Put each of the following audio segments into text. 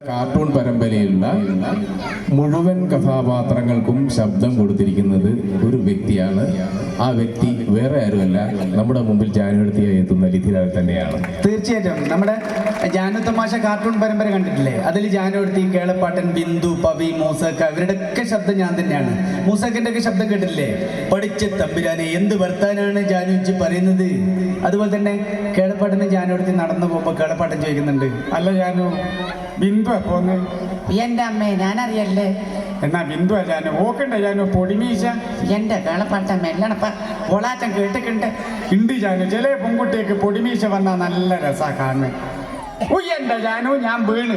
Cartoon പരമ്പരയിലുള്ള മുഴുവൻ കഥാപാത്രങ്ങൾക്കും ശബ്ദം കൊടുത്തിരിക്കുന്നത് ഒരു വ്യക്തിയാണ് ആ വ്യക്തി വേറെ ആരുമല്ല നമ്മുടെ മുമ്പിൽ ജാനുവരത്തിയായി എത്തുന്ന ലിഥിലാൽ തന്നെയാണ്. തീർച്ചയായിട്ടും. നമ്മുടെ ജാനു തമാശ കാർട്ടൂൺ പരമ്പര കണ്ടിട്ടില്ലേ? അതിൽ ജാനുവരത്തി കേളപ്പാട്ടൻ ബിന്ദു പവി മൂസക്ക ഇവരുടെ ഒക്കെ ശബ്ദം ഞാൻ തന്നെയാണ്. മൂസക്കിന്റെ ഒക്കെ ശബ്ദം കേട്ടില്ലേ പഠിച്ച തമ്പുരാനെ എന്ത് വർത്താനാണ് ജാനു വെച്ച് പറയുന്നത്? അതുപോലെ തന്നെ കേളപ്പാട്ടന് ജാനുവരത്തി നടന്നു പോകുമ്പോൾ കേളപ്പാട്ടൻ ചോദിക്കുന്നുണ്ട് അല്ല ജാനു ബിന്ദു എന്റെ അമ്മേ ഞാനറിയല്ലേ? എന്നാ ബിന്ദു അജാനോ ഓക്കണ്ട ജാനോ പൊടിമീശ എന്റെ കളപ്പാട്ട മെല്ലണപ്പ ഒളാറ്റം കേട്ടിട്ടുണ്ട്. ഉണ്ട് ജാനു ചില പെൺകുട്ടിയൊക്കെ പൊടിമീശ വന്നാ നല്ല രസാ കാണുന്നത് ഉയ്യണ്ട ജാനു ഞാൻ വീണ്.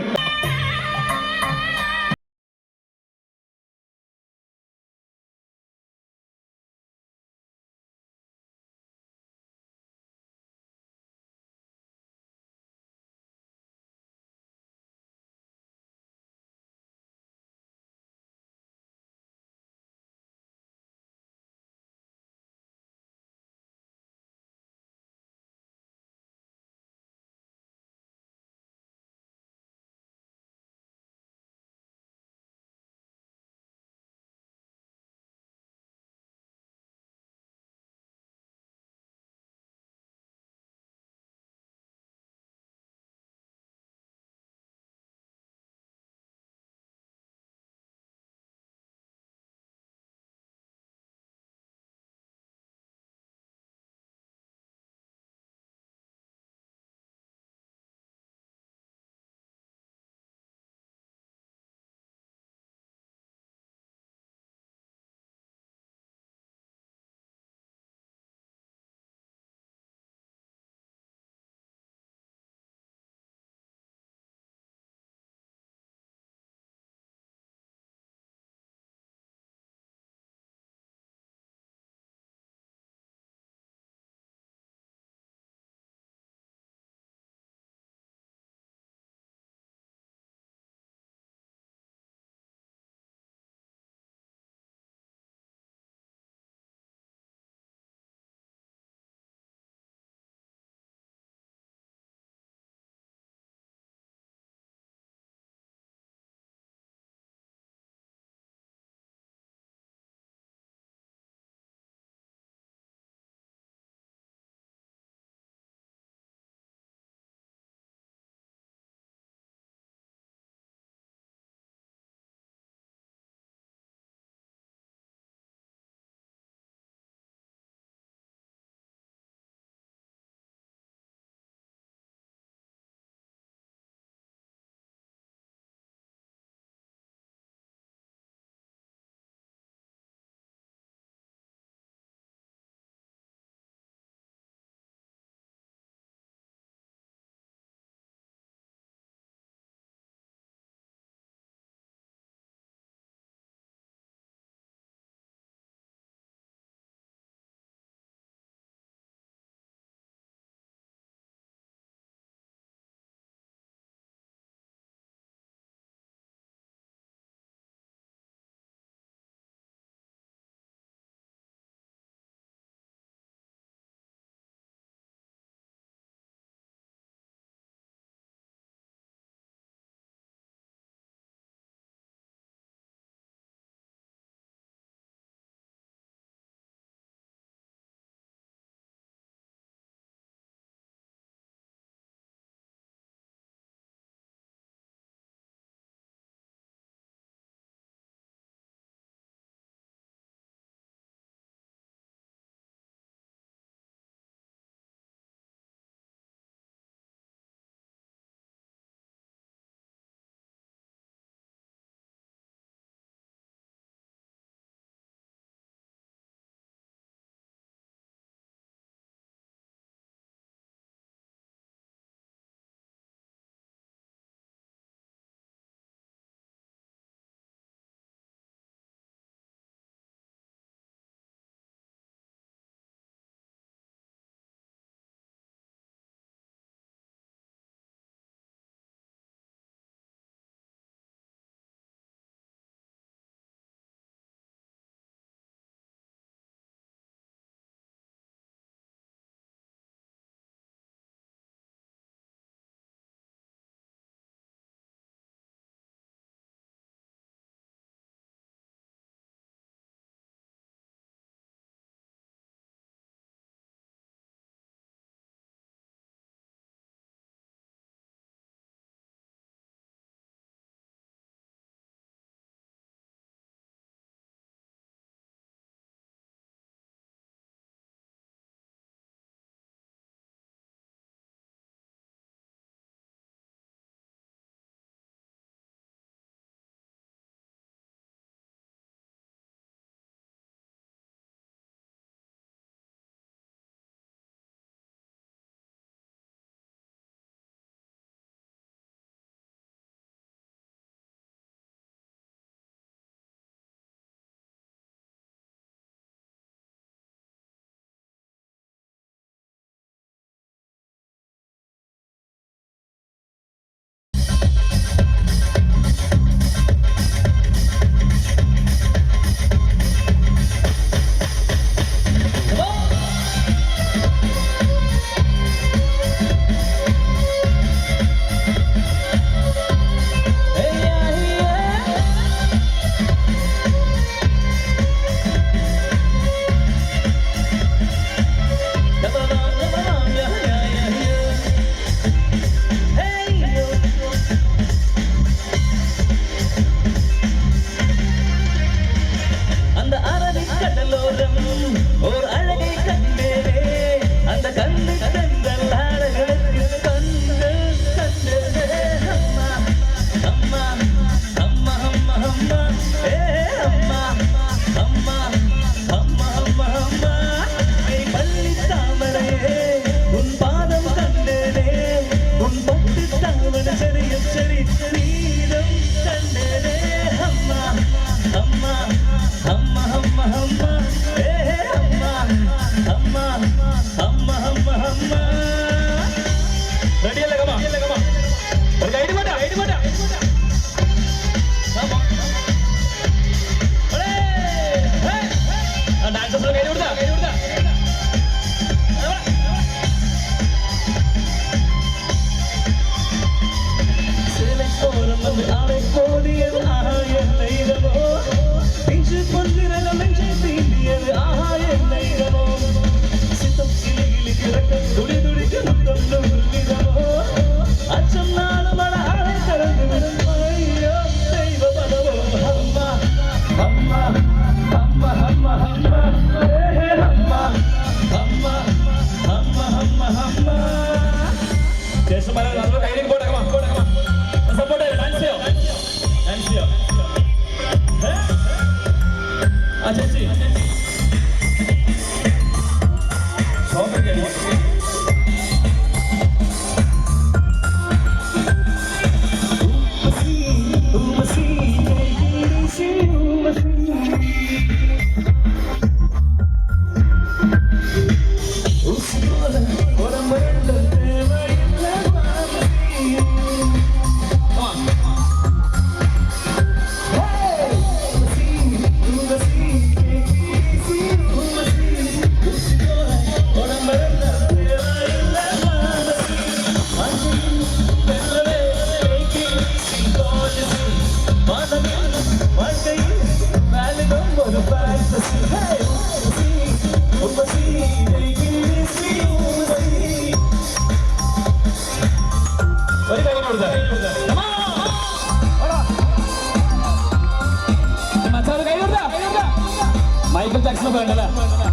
Michael Jackson'a böyle.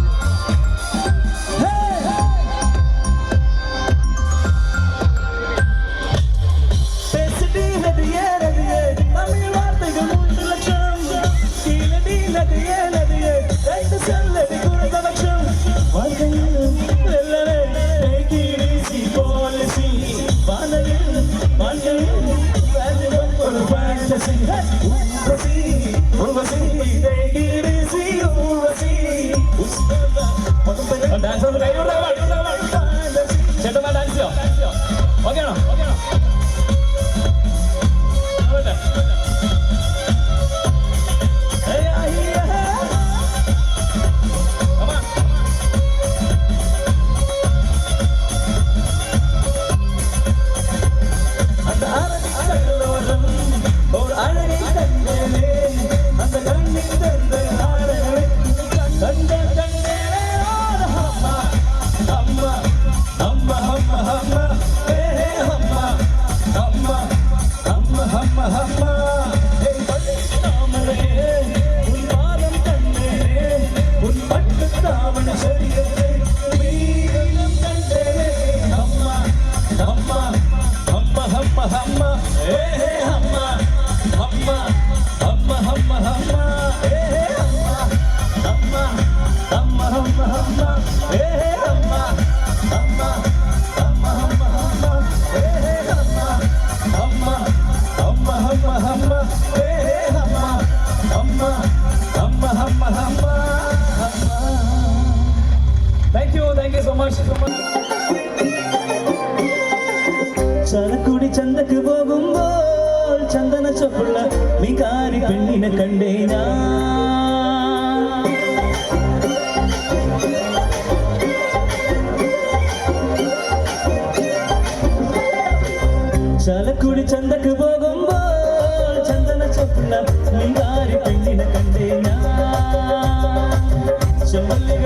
Thank you.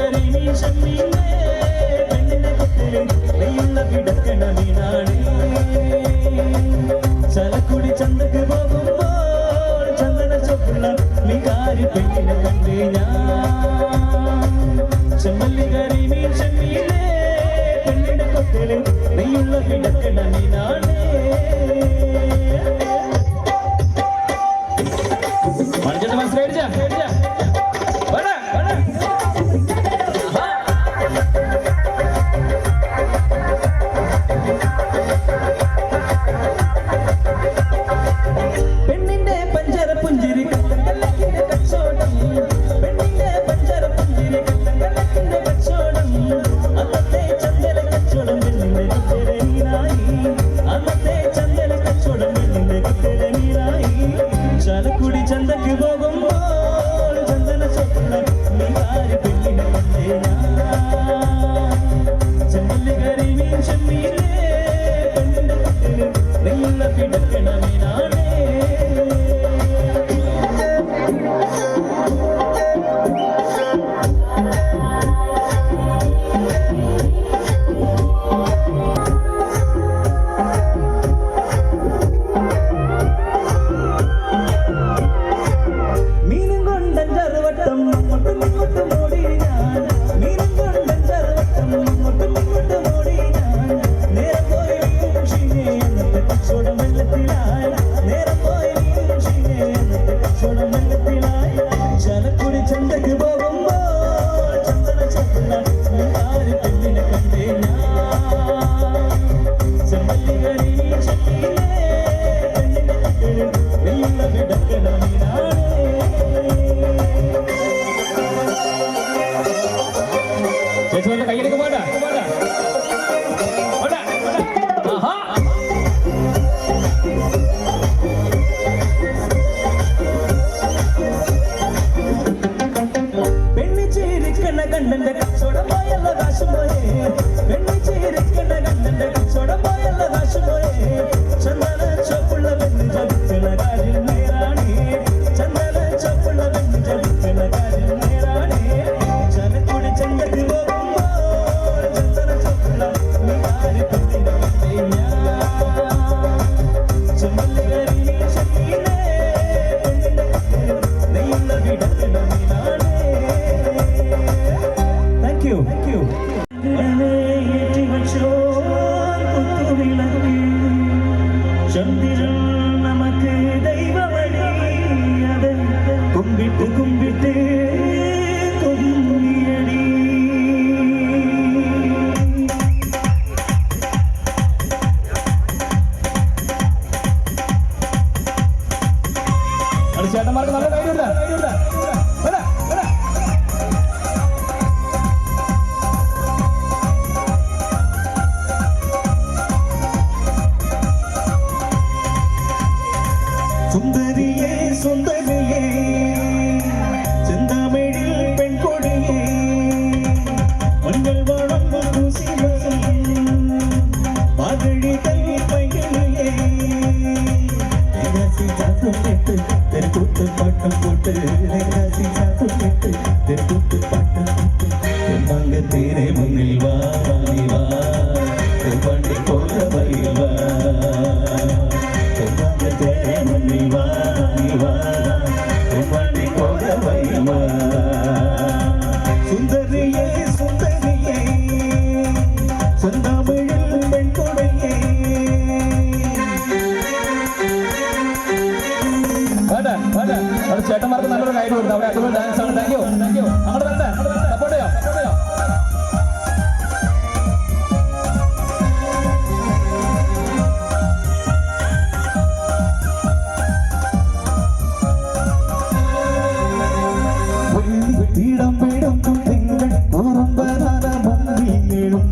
சுடமாயல்ல காசுமாயே. തേരെ മുന്നിൽ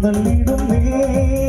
தள்ளிடும் வே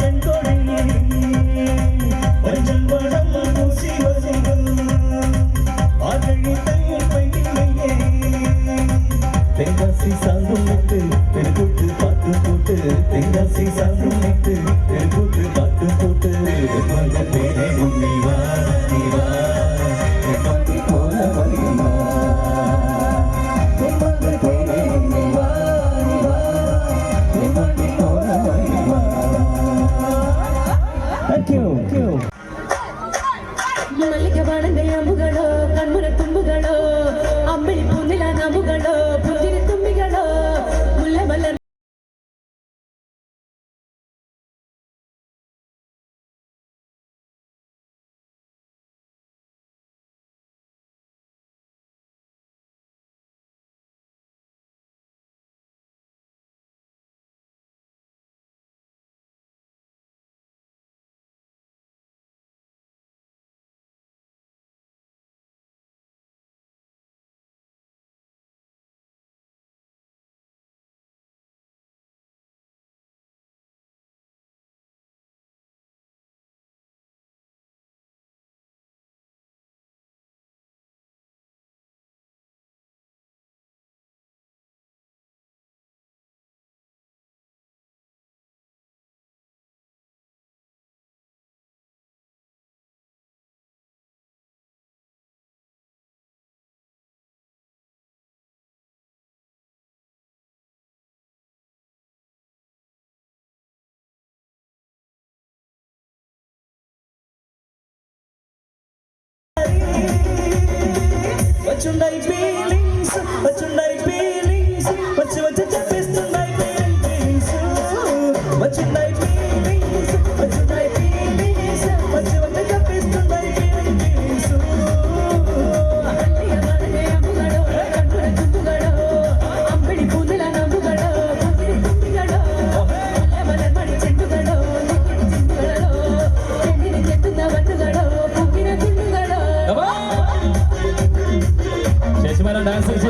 പെൺകൊടി ഒരു ചെമ്പട that you made me Thôi,